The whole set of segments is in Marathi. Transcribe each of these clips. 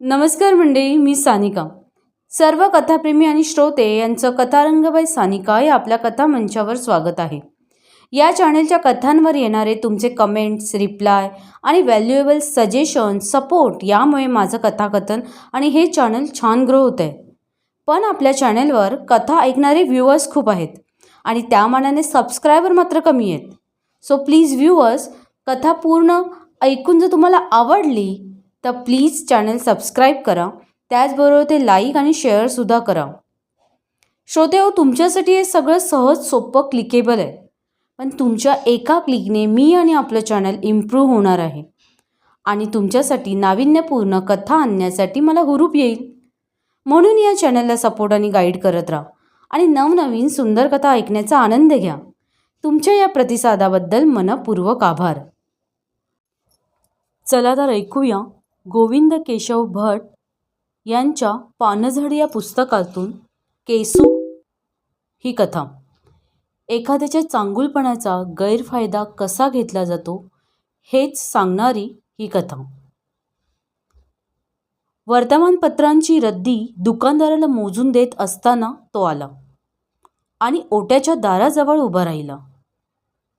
नमस्कार मंडळी मी सानिका. सर्व कथाप्रेमी आणि श्रोते यांचं कथारंगबाई सानिका या आपल्या कथा मंचावर स्वागत आहे. या चॅनेलच्या कथांवर येणारे तुमचे कमेंट्स रिप्लाय आणि व्हॅल्युएबल सजेशन सपोर्ट यामुळे माझं कथाकथन आणि हे चॅनल छान ग्रो होत आहे पण आपल्या चॅनेलवर कथा ऐकणारे व्ह्यूअर्स खूप आहेत आणि त्या मानाने सबस्क्रायबर मात्र कमी आहेत. सो प्लीज व्ह्यूअर्स कथा पूर्ण ऐकून जर तुम्हाला आवडली तर प्लीज चॅनल सबस्क्राईब करा. त्याचबरोबर ते लाईक आणि शेअरसुद्धा करा. श्रोते हो तुमच्यासाठी हे सगळं सहज सोपं क्लिकेबल आहे. पण तुमच्या एका क्लिकने मी आणि आपलं चॅनल इम्प्रूव्ह होणार आहे. आणि तुमच्यासाठी नाविन्यपूर्ण कथा आणण्यासाठी मला हुरूप येईल. म्हणून या चॅनलला सपोर्ट आणि गाईड करत राहा. आणि नवनवीन सुंदर कथा ऐकण्याचा आनंद घ्या. तुमच्या या प्रतिसादाबद्दल मनपूर्वक आभार. चला तर ऐकूया. गोविंद केशव भट यांच्या पानझड या पुस्तकातून केसू ही कथा. एखाद्याच्या चांगुलपणाचा गैरफायदा कसा घेतला जातो हेच सांगणारी ही कथा. वर्तमानपत्रांची रद्दी दुकानदाराला मोजून देत असताना तो आला आणि ओट्याच्या दाराजवळ उभा राहिला.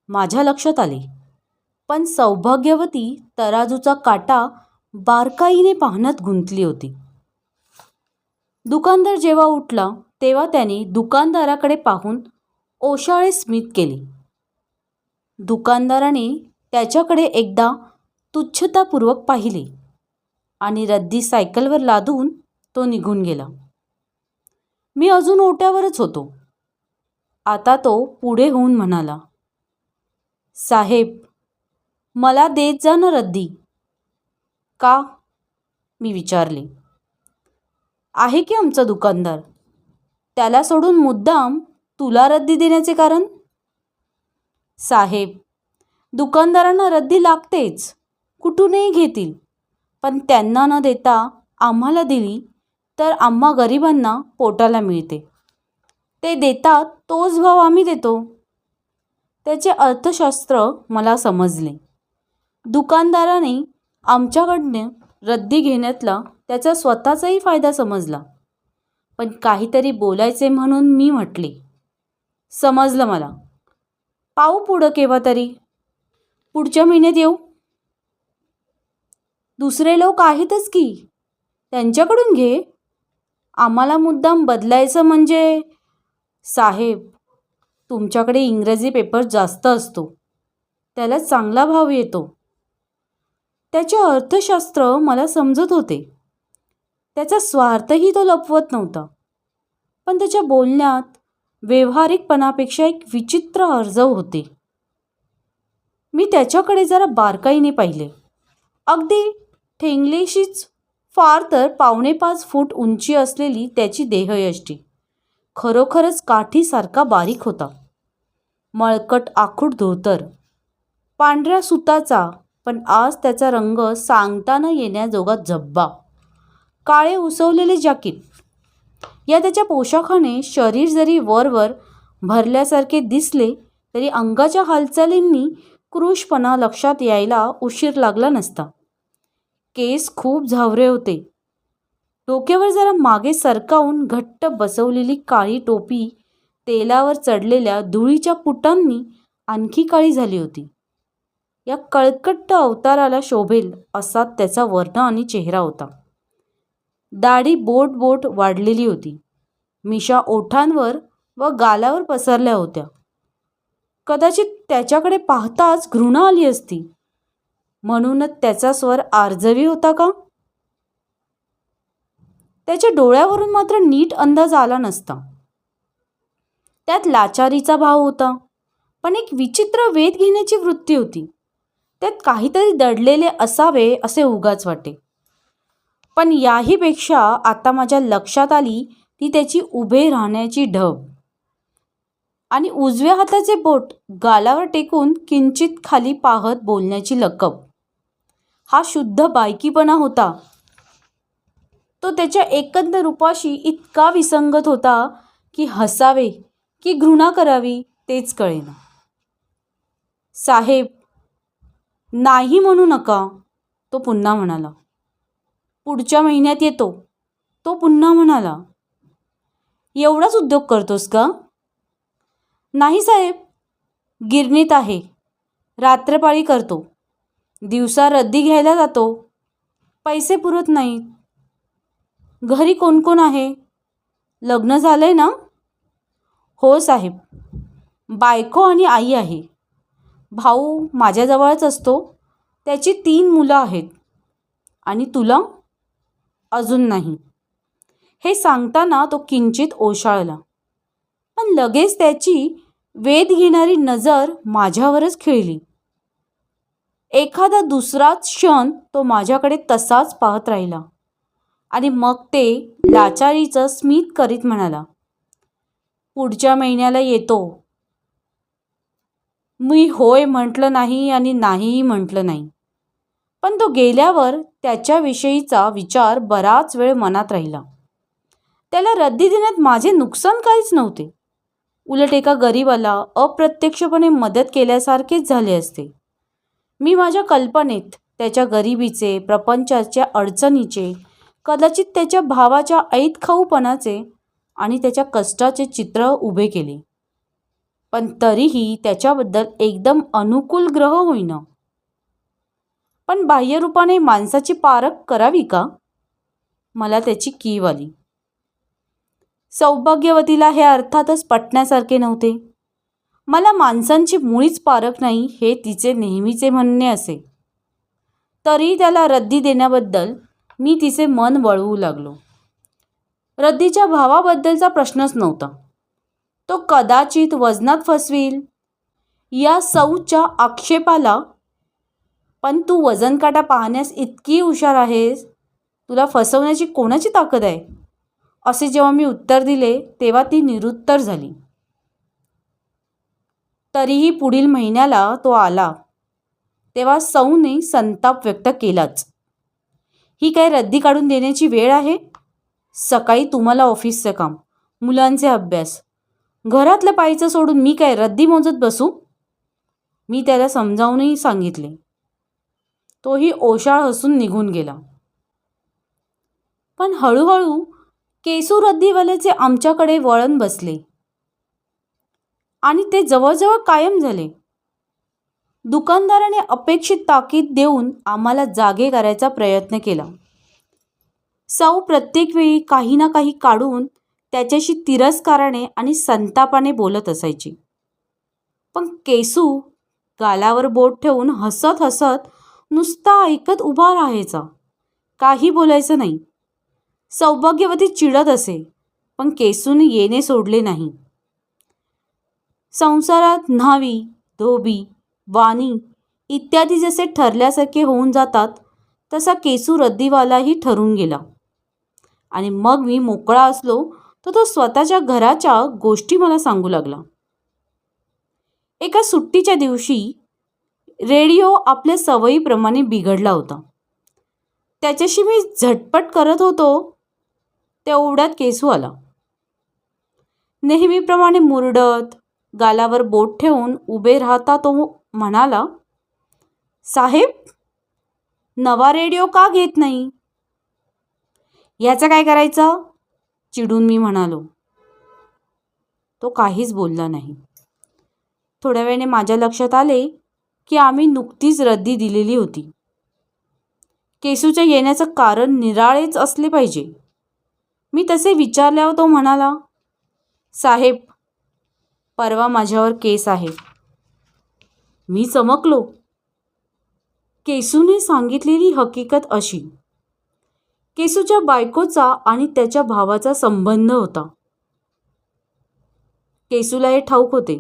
माझ्या लक्षात आले पण सौभाग्यवती तराजूचा काटा बारकाईने पाहण्यात गुंतली होती. दुकानदार जेव्हा उठला तेव्हा त्याने दुकानदाराकडे पाहून ओशाळे स्मित केली. दुकानदाराने त्याच्याकडे एकदा तुच्छतापूर्वक पाहिले आणि रद्दी सायकलवर लादून तो निघून गेला. मी अजून ओट्यावरच होतो. आता तो पुढे होऊन म्हणाला साहेब मला देत जा ना रद्दी. का? मी विचारले. आहे की आमचा दुकानदार? त्याला सोडून मुद्दाम तुला रद्दी देण्याचे कारण? साहेब दुकानदारांना रद्दी लागतेच. कुठूनही घेतील. पण त्यांना न देता आम्हाला दिली तर आम्हा गरिबांना पोटाला मिळते. ते देतात तोच भाव आम्ही देतो. त्याचे अर्थशास्त्र मला समजले. दुकानदाराने आमच्याकडनं रद्दी घेण्यातला त्याचा स्वतःचाही फायदा समजला. पण काहीतरी बोलायचे म्हणून मी म्हटले. समजलं मला. पाहू पुढं केव्हा तरी. पुढच्या महिन्यात येऊ. दुसरे लोक आहेतच की. त्यांच्याकडून घे. आम्हाला मुद्दाम बदलायचं म्हणजे साहेब तुमच्याकडे इंग्रजी पेपर जास्त असतो. त्याला चांगला भाव येतो. त्याचे अर्थशास्त्र मला समजत होते. त्याचा स्वार्थही तो लपवत नव्हता. पण त्याच्या बोलण्यात व्यावहारिकपणापेक्षा एक विचित्र अर्जव होते. मी त्याच्याकडे जरा बारकाईने पाहिले. अगदी ठेंगलेशीच फार तर पावणे पाच फूट उंची असलेली त्याची देहयष्टी. खरोखरच काठीसारखा बारीक होता. मळकट आखूड धोतर. पांढऱ्या सुताचा पण आज त्याचा रंग सांगता न येण्याजोगा झब्बा काळे उसवलेले जॅकेट. या त्याच्या पोशाखाने शरीर जरी वरवर भरल्यासारखे दिसले तरी अंगाच्या हालचालींनी क्रूशपणा लक्षात यायला उशीर लागला नसता. केस खूप झावरे होते. डोक्यावर जरा मागे सरकावून घट्ट बसवलेली काळी टोपी तेलावर चढलेल्या धुळीच्या पुटांनी आणखी काळी झाली होती. या कळकट्ट अवताराला शोभेल असा त्याचा वर्ण आणि चेहरा होता. दाढी बोट बोट वाढलेली होती. मिशा ओठांवर व गालावर पसरल्या होत्या. कदाचित त्याच्याकडे पाहताच घृणा आली असती. म्हणूनच त्याचा स्वर आर्जवी होता का? त्याच्या डोळ्यावरून मात्र नीट अंदाज आला नसता. त्यात लाचारीचा भाव होता. पण एक विचित्र वेध घेण्याची वृत्ती होती. त्यात काहीतरी दडलेले असावे असे उगाच वाटे. पण याहीपेक्षा आता माझ्या लक्षात आली ती त्याची उभे राहण्याची ढब. आणि उजव्या हाताचे बोट गालावर टेकून किंचित खाली पाहत बोलण्याची लकब. हा शुद्ध बायकीपणा होता. तो त्याच्या एकंदर रूपाशी इतका विसंगत होता की हसावे की घृणा करावी तेच कळेना. साहेब नाही म्हणू नका तो पुन्हा म्हणाला. पुढच्या महिन्यात येतो तो पुन्हा म्हणाला. एवढाच उद्योग करतोस का? नाही साहेब गिरणीत आहे रात्रपाळी करतो. दिवसा रद्दी घ्यायला जातो पैसे पुरत नाहीत. घरी कोण कोण आहे? लग्न झालं आहे ना? हो साहेब बायको आणि आई आहे. भाऊ माझ्याजवळच असतो. त्याची तीन मुलं आहेत. आणि तुला अजून नाही. हे सांगताना तो किंचित ओशाळला. पण लगेच त्याची वेध घेणारी नजर माझ्यावरच खेळली. एखादा दुसराच क्षण तो माझ्याकडे तसाच पाहत राहिला. आणि मग ते लाचारीचं स्मित करीत म्हणाला पुढच्या महिन्याला येतो. मी होय म्हटलं नाही आणि नाहीही म्हटलं नाही. पण तो गेल्यावर त्याच्याविषयीचा विचार बराच वेळ मनात राहिला. त्याला रद्दी देण्यात माझे नुकसान काहीच नव्हते. उलट एका गरीबाला अप्रत्यक्षपणे मदत केल्यासारखेच झाले असते. मी माझ्या कल्पनेत त्याच्या गरिबीचे प्रपंचाच्या अडचणीचे कदाचित त्याच्या भावाच्या ऐतखाऊपणाचे आणि त्याच्या कष्टाचे चित्र उभे केले. पण तरीही त्याच्याबद्दल एकदम अनुकूल ग्रह होईना. पण बाह्यरूपाने माणसाची पारख करावी का? मला त्याची कीव आली. सौभाग्यवतीला हे अर्थातच पटण्यासारखे नव्हते. मला माणसांची मुळीच पारख नाही हे तिचे नेहमीचे म्हणणे असे. तरी त्याला रद्दी देण्याबद्दल मी तिचे मन वळवू लागलो. रद्दीच्या भावाबद्दलचा प्रश्नच नव्हता. तो कदाचित वजनात फसवील. या सौच्या आक्षेपाला पण तू वजन काटा पाहण्यास इतकी हुशार आहेस तुला फसवण्याची कोणाची ताकद आहे? असे जेव्हा मी उत्तर दिले तेव्हा ती निरुत्तर झाली. तरीही पुढील महिन्याला तो आला तेव्हा सौने संताप व्यक्त केलाच. ही काय रद्दी काढून देण्याची वेळ आहे? सकाळी तुम्हाला ऑफिसचं काम मुलांचे अभ्यास घरातलं पायचं सोडून मी काय रद्दी मोजत बसू? मी त्याला समजावूनही सांगितले. तोही ओशाळ हसून निघून गेला. पण हळूहळू केसू रद्दीवाल्याचे आमच्याकडे वळण बसले. आणि ते जवळजवळ कायम झाले. दुकानदाराने अपेक्षित ताकीद देऊन आम्हाला जागे करायचा प्रयत्न केला. सौ प्रत्येक वेळी काही ना काही काढून त्याच्याशी तिरस्काराने आणि संतापाने बोलत असायची. पण केसू गालावर बोट ठेवून हसत हसत नुसता ऐकत उभा राहायचा. काही बोलायचं नाही. सौभाग्यवती चिडत असे पण केसून येणे सोडले नाही. संसारात न्हावी धोबी वाणी इत्यादी जसे ठरल्यासारखे होऊन जातात तसा केसू रद्दीवालाही ठरून गेला. आणि मग मी मोकळा असलो तर तो स्वतःच्या घराच्या गोष्टी मला सांगू लागला. एका सुट्टीच्या दिवशी रेडिओ आपल्या सवयीप्रमाणे बिघडला होता. त्याच्याशी मी झटपट करत होतो तेवढ्यात केसू आला. नेहमीप्रमाणे मुरडत गालावर बोट ठेवून उभे राहता तो म्हणाला साहेब नवा रेडिओ का घेत नाही? ह्याचं काय करायचं? चिडून मी म्हणालो तो काहीच बोलला नाही. थोड्या वेळाने माझ्या लक्षात आले की आम्ही नुकतीच रद्दी दिलेली होती. केसूच्या येण्याचं कारण निराळेच असले पाहिजे. मी तसे विचारल्यावर तो म्हणाला साहेब परवा माझ्यावर केस आहे. मी चमकलो. केसूने सांगितलेली हकीकत अशी केसूच्या बायकोचा आणि त्याच्या भावाचा संबंध होता. केसूला हे ठाऊक होते.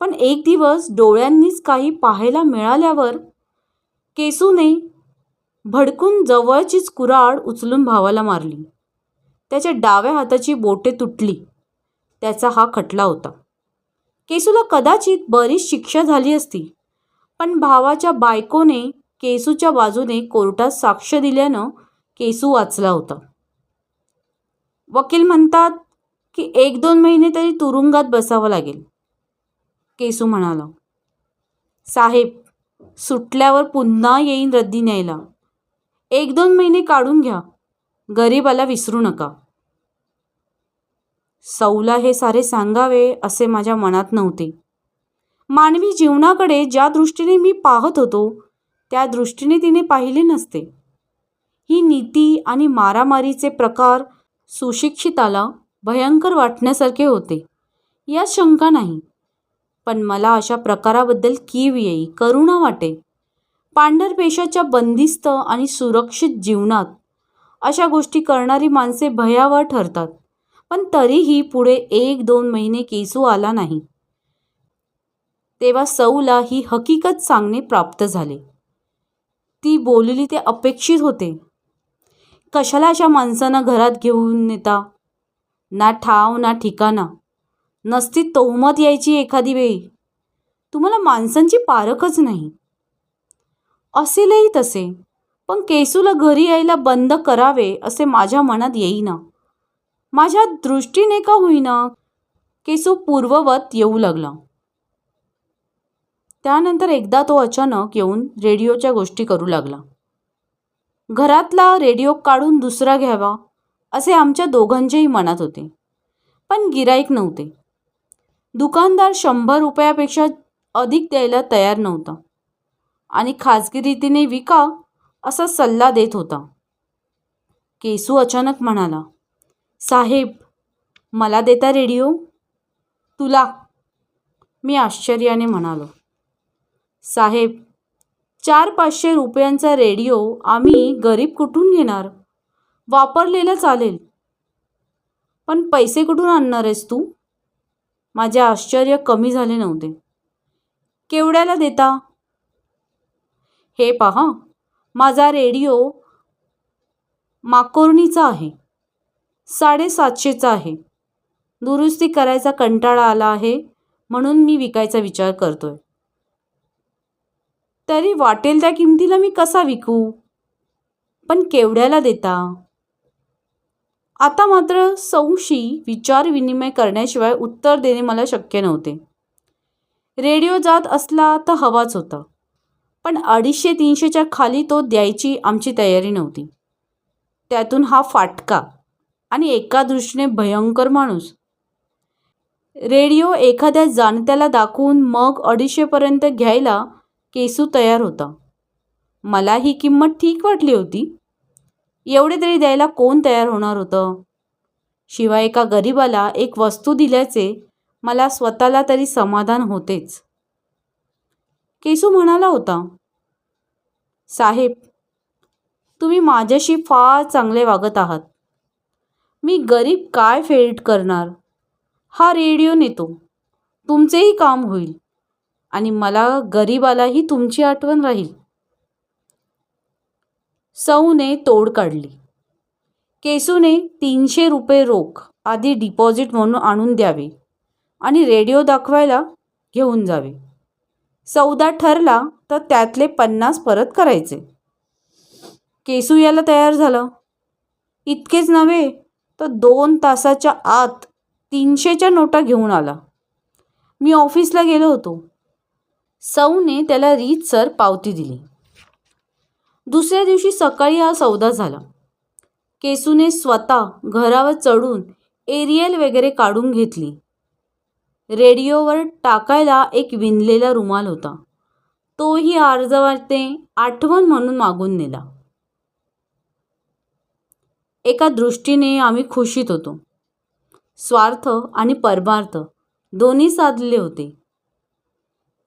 पण एक दिवस डोळ्यांनीच काही पाहायला मिळाल्यावर केसूने भडकून जवळचीच कुराड उचलून भावाला मारली. त्याच्या डाव्या हाताची बोटे तुटली. त्याचा हा खटला होता. केसूला कदाचित बरीच शिक्षा झाली असती पण भावाच्या बायकोने केसूच्या बाजूने कोर्टात साक्ष दिल्यानं केसू वाचला होता. वकील म्हणतात की एक दोन महिने तरी तुरुंगात बसावं लागेल. केसू म्हणाला साहेब सुटल्यावर पुन्हा येईन रद्दी न्यायला. एक दोन महिने काढून घ्या. गरीबाला विसरू नका. सौला हे सारे सांगावे असे माझ्या मनात नव्हते. मानवी जीवनाकडे ज्या दृष्टीने मी पाहत होतो त्या दृष्टीने तिने पाहिले नसते. ही नीती आणि मारामारीचे प्रकार सुशिक्षिताला भयंकर वाटण्यासारखे होते. यात शंका नाही. पण मला अशा प्रकाराबद्दल कीव येई करुणा वाटे. पांढरपेशाच्या बंदिस्त आणि सुरक्षित जीवनात अशा गोष्टी करणारी माणसे भयावह ठरतात पण तरीही पुढे एक दोन महिने केसू आला नाही. तेव्हा सौला ही हकीकत सांगणे प्राप्त झाले. ती बोलली ते अपेक्षित होते. कशाला अशा माणसांना घरात घेऊन नेता? ना ठाव ना ठिकाणा. नसती तोहमत यायची एखादी वेळी. तुम्हाला माणसांची पारखच नाही. असेलही तसे. पण केसूला घरी यायला बंद करावे असे माझ्या मनात येईना. माझ्या दृष्टीने का होईना? केसू पूर्ववत येऊ लागला. त्यानंतर एकदा तो अचानक येऊन रेडिओच्या गोष्टी करू लागला. घरातला रेडिओ काढून दुसरा घ्यावा असे आमच्या दोघांच्याही मनात होते. पण गिराईक नव्हते. दुकानदार शंभर रुपयापेक्षा अधिक द्यायला तयार नव्हता. आणि खाजगी रीतीने विका असा सल्ला देत होता. केसू अचानक म्हणाला साहेब मला देता रेडिओ? तुला? मी आश्चर्याने म्हणालो साहेब चार पाचशे रुपयांचा रेडिओ आम्ही गरीब कुठून घेणार? वापरलेलं चालेल. पण पैसे कुठून आणणार आहेस तू? माझे आश्चर्य कमी झाले नव्हते. केवढ्याला देता? हे पहा माझा रेडिओ माकोर्णीचा आहे. साडेसातशेचा आहे. दुरुस्ती करायचा कंटाळा आला आहे म्हणून मी विकायचा विचार करतोय. तरी वाटेल त्या किमतीला मी कसा विकू? पण केवढ्याला देता? आता मात्र सौशी विचारविनिमय करण्याशिवाय उत्तर देणे मला शक्य नव्हते. रेडिओ जात असला तर हवाच होता. पण अडीचशे तीनशेच्या खाली तो द्यायची आमची तयारी नव्हती. त्यातून हा फाटका आणि एका दृष्टीने भयंकर माणूस. रेडिओ एखाद्या जाणत्याला दाखवून मग अडीचशेपर्यंत घ्यायला केसू तयार होता. मला ही किंमत ठीक वाटली होती. एवढे तरी द्यायला कोण तयार होणार होतं? शिवाय एका गरिबाला एक वस्तू दिल्याचे मला स्वतःला तरी समाधान होतेच. केसू म्हणाला होता साहेब तुम्ही माझ्याशी फार चांगले वागत आहात. मी गरीब काय फेड करणार? हा रेडिओ नेतो. तुमचेही काम होईल. आणि मला गरीबालाही तुमची आठवण राहील. सौने तोड काढली. केसूने तीनशे रुपये रोख आधी डिपॉझिट म्हणून आणून द्यावे आणि रेडिओ दाखवायला घेऊन जावे. सौदा ठरला तर त्यातले पन्नास परत करायचे. केसू याला तयार झालं. इतकेच नव्हे तर दोन तासाच्या आत तीनशेच्या नोटा घेऊन आला. मी ऑफिसला गेलो होतो. सौने त्याला रीतसर पावती दिली. दुसऱ्या दिवशी सकाळी हा सौदा झाला. केसूने स्वतः घरावर चढून एरियल वगैरे काढून घेतली. रेडिओवर टाकायला एक विणलेला रुमाल होता. तोही अर्जवाते आठवण म्हणून मागून नेला. एका दृष्टीने आम्ही खुशीत होतो. स्वार्थ आणि परमार्थ दोन्ही साधले होते.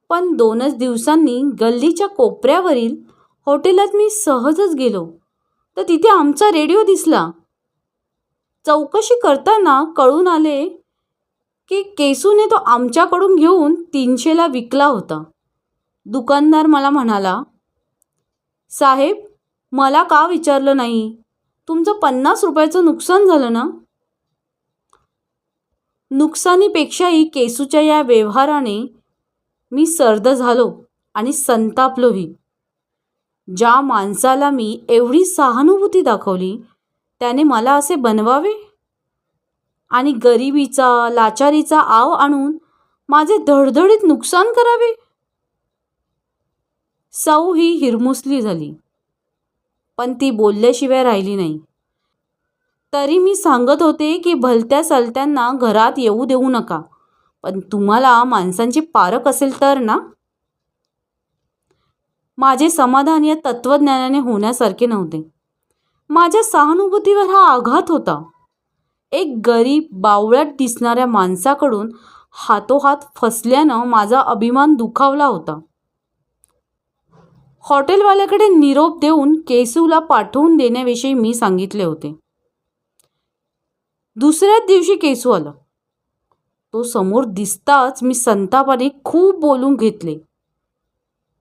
पण दोनच दिवसांनी गल्लीच्या कोपऱ्यावरील हॉटेलात मी सहजच गेलो. तर तिथे आमचा रेडिओ दिसला. चौकशी करताना कळून आले की केसूने तो आमच्याकडून घेऊन तीनशेला विकला होता. दुकानदार मला म्हणाला साहेब मला का विचारलं नाही? तुमचं पन्नास रुपयाचं नुकसान झालं ना? नुकसानीपेक्षाही केसूच्या या व्यवहाराने मी सर्द झालो आणि संतापलोही ज्या माणसाला मी एवढी सहानुभूती दाखवली त्याने मला असे बनवावे? आणि गरिबीचा लाचारीचा आव आणून माझे धडधडीत नुकसान करावे? सौ ही हिरमुसली झाली. पण ती बोलल्याशिवाय राहिली नाही. तरी मी सांगत होते की भलत्या सलत्यांना घरात येऊ देऊ नका. पण तुम्हाला माणसांची पारख असेल तर ना? माझे समाधान या तत्त्वज्ञानाने होण्यासारखे नव्हते. माझ्या सहानुभूतीवर हा आघात होता. एक गरीब बावळट दिसणाऱ्या माणसाकडून हातोहात फसल्यानं माझा अभिमान दुखावला होता. हॉटेलवाल्याकडे निरोप देऊन केसूला पाठवून देण्याविषयी मी सांगितले होते. दुसऱ्याच दिवशी केसू आला. तो समोर दिसताच मी संतापाने खूप बोलून घेतले.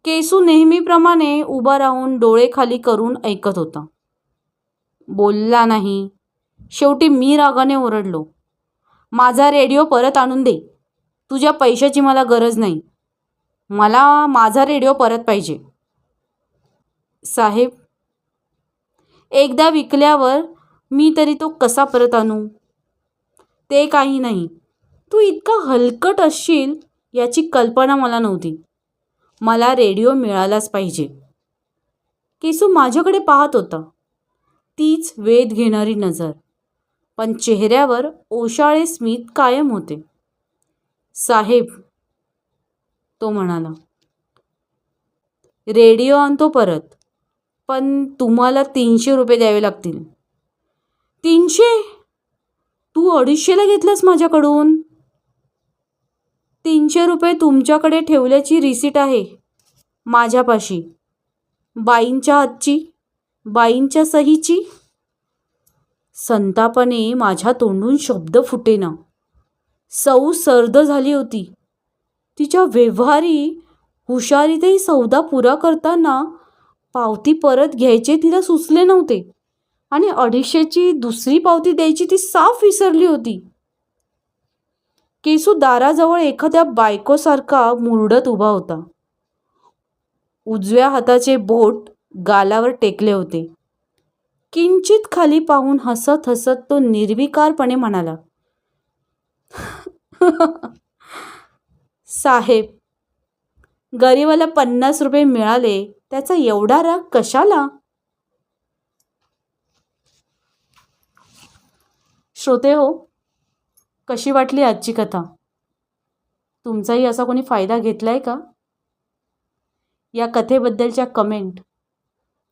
केसू नेहमीप्रमाणे उभा राहून डोळे खाली करून ऐकत होता. बोलला नाही. शेवटी मी रागाने ओरडलो. माझा रेडिओ परत आणून दे. तुझ्या पैशाची मला गरज नाही. मला माझा रेडिओ परत पाहिजे. साहेब एकदा विकल्यावर मी तरी तो कसा परत आणू? ते काही नाही. तू इतका हलकट असशील याची कल्पना मला नव्हती. मला रेडिओ मिळालाच पाहिजे. केसू माझ्याकडे पाहत होता. तीच वेध घेणारी नजर. पण चेहऱ्यावर ओशाळे स्मित कायम होते. साहेब तो म्हणाला. रेडिओ आणतो परत पण तुम्हाला तीनशे रुपये द्यावे लागतील. तीनशे? तू अडीचशेला घेतलास माझ्याकडून? तीनशे रुपये तुमच्याकडे ठेवल्याची रिसीट आहे. माझ्यापाशी. बाईंच्या हातची? बाईंच्या सहीची? संतापाने माझ्या तोंडून शब्द फुटेना. सौ सर्द झाली होती. तिच्या व्यवहारी हुशारीतही सौदा पुरा करताना पावती परत घ्यायचे तिला सुचले नव्हते आणि अडीचशेची दुसरी पावती द्यायची ती साफ विसरली होती. केसू दाराजवळ एखाद्या बायकोसारखा मुरडत उभा होता. उजव्या हाताचे बोट गालावर टेकले होते. किंचित खाली पाहून हसत हसत तो निर्विकारपणे म्हणाला साहेब गरीबाला पन्नास रुपये मिळाले त्याचा एवढा राग कशाला? श्रोते हो कशी वाटली आजची कथा? तुमचाही असा कोणी फायदा घेतला आहे का? या कथेबद्दलच्या कमेंट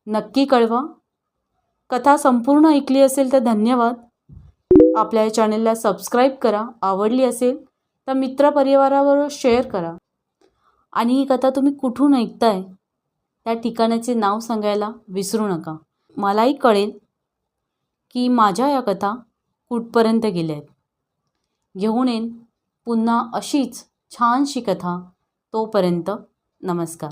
नक्की कळवा. कथा संपूर्ण ऐकली असेल तर धन्यवाद. आपल्या या चॅनलला सबस्क्राईब करा. आवडली असेल तर मित्रपरिवाराबरोबर शेअर करा. आणि ही कथा तुम्ही कुठून ऐकताय? त्या ठिकाणाचे नाव सांगायला विसरू नका. मलाही कळेल की माझ्या या कथा कुठपर्यंत गेल्या आहेत घेऊन येईन. पुन्हा अशीच छानशी कथा तोपर्यंत नमस्कार.